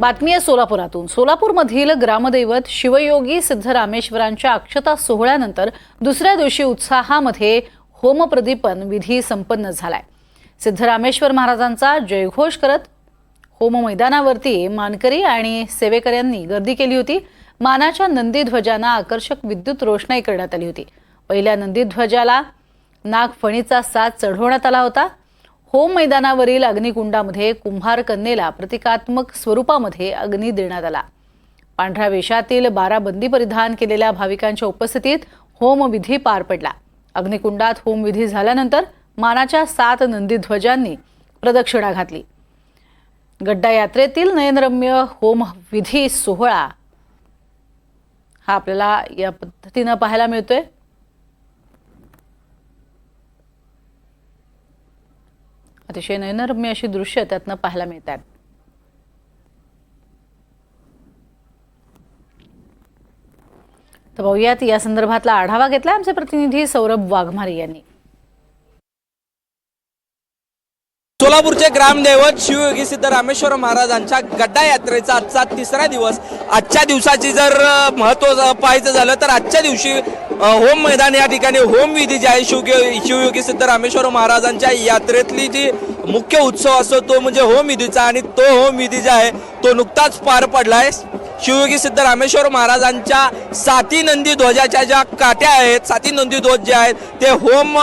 बातमी आहे सोलापुरातून. सोलापूरमधील ग्रामदैवत शिवयोगी सिद्धरामेश्वरांच्या अक्षता सोहळ्यानंतर दुसऱ्या दिवशी उत्साहामध्ये होमप्रदीपन विधी संपन्न झालाय. सिद्धरामेश्वर महाराजांचा जयघोष करत होम मैदानावरती मानकरी आणि सेवेकऱ्यांनी गर्दी केली होती. मानाच्या नंदीध्वजांना आकर्षक विद्युत रोषणाई करण्यात आली होती. पहिल्या नंदीध्वजाला नागफणीचा साथ चढवण्यात आला होता. होम मैदानावरील अग्निकुंडामध्ये कुंभार कन्येला प्रतिकात्मक स्वरूपामध्ये अग्नी देण्यात आला. पांढऱ्या वेशातील बारा बंदी परिधान केलेल्या भाविकांच्या उपस्थितीत होमविधी पार पडला. अग्निकुंडात होमविधी झाल्यानंतर मानाच्या सात नंदीध्वजांनी प्रदक्षिणा घातली. गड्डा यात्रेतील नयनरम्य होमविधी सोहळा हा आपल्याला या पद्धतीनं पाहायला मिळतोय. अतिशय नयनरम्य अशी दृश्य त्यातनं पाहायला मिळतात. तर पाहूयात या संदर्भातला आढावा घेतला आमचे प्रतिनिधी सौरभ वाघमारे यांनी. सोलापूरचे ग्रामदैवत शिवयोगी सिद्ध रामेश्वर महाराजांच्या गड्डा यात्रेचा आजचा तिसरा दिवस. आजच्या दिवसाची जर महत्त्व पाहायचं झालं तर आजच्या दिवशी होम मैदान या ठिकाणी होम विधी जी आहे शिवयोगी शिवयोगी सिद्ध रामेश्वर महाराजांच्या यात्रेतली जी मुख्य उत्सव असतो तो म्हणजे होम विधीचा आणि तो होम विधी जो आहे तो नुकताच पार पडला आहे शिवयोगी सिद्ध रामेश्वर महाराजांच्या साती नंदी ध्वजाच्या ज्या काट्या आहेत साती नंदी ध्वज जे आहेत ते होम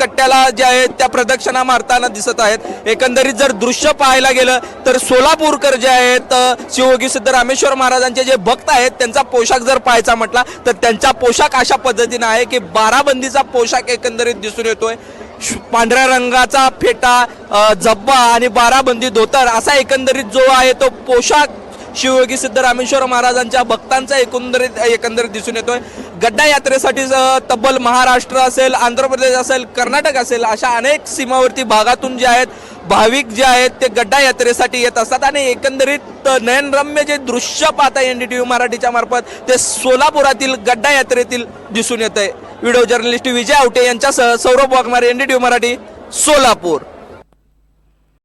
कट्ट्याला जे आहेत त्या प्रदक्षिणा मारताना दिसत आहेत. एकंदरीत जर दृश्य पाहायला गेलं तर सोलापूरकर जे आहेत शिवयोगी सिद्ध रामेश्वर महाराजांचे जे भक्त आहेत त्यांचा पोशाख जर पाहायचा म्हटला तर त्यांचा पोशाख अशा पद्धतीनं आहे की बाराबंदीचा पोशाख एकंदरीत दिसून येतोय. श- पांढऱ्या रंगाचा फेटा जब्बा झब्बा आणि बाराबंदी धोतर असा एकंदरीत जो आहे तो पोशाख शिवयोगी सिद्ध रामेश्वर महाराजांच्या भक्तांचा एकंदरीत एकंदरीत दिसून येतोय. गड्डा यात्रेसाठी तब्बल महाराष्ट्र असेल आंध्र प्रदेश असेल कर्नाटक असेल अशा अनेक सीमावर्ती भागातून जे आहेत भाविक जे आहेत ते गड्डा यात्रेसाठी येत असतात आणि एकंदरीत नयनरम्य जे दृश्य पाहता एन डी टी व्ही मराठीच्या मार्फत ते सोलापुरातील गड्डा यात्रेतील दिसून येत आहे व्हिडिओ जर्नलिस्ट विजय आवटे यांच्यासह Saurabh Waghmare N D T V Marathi Solapur.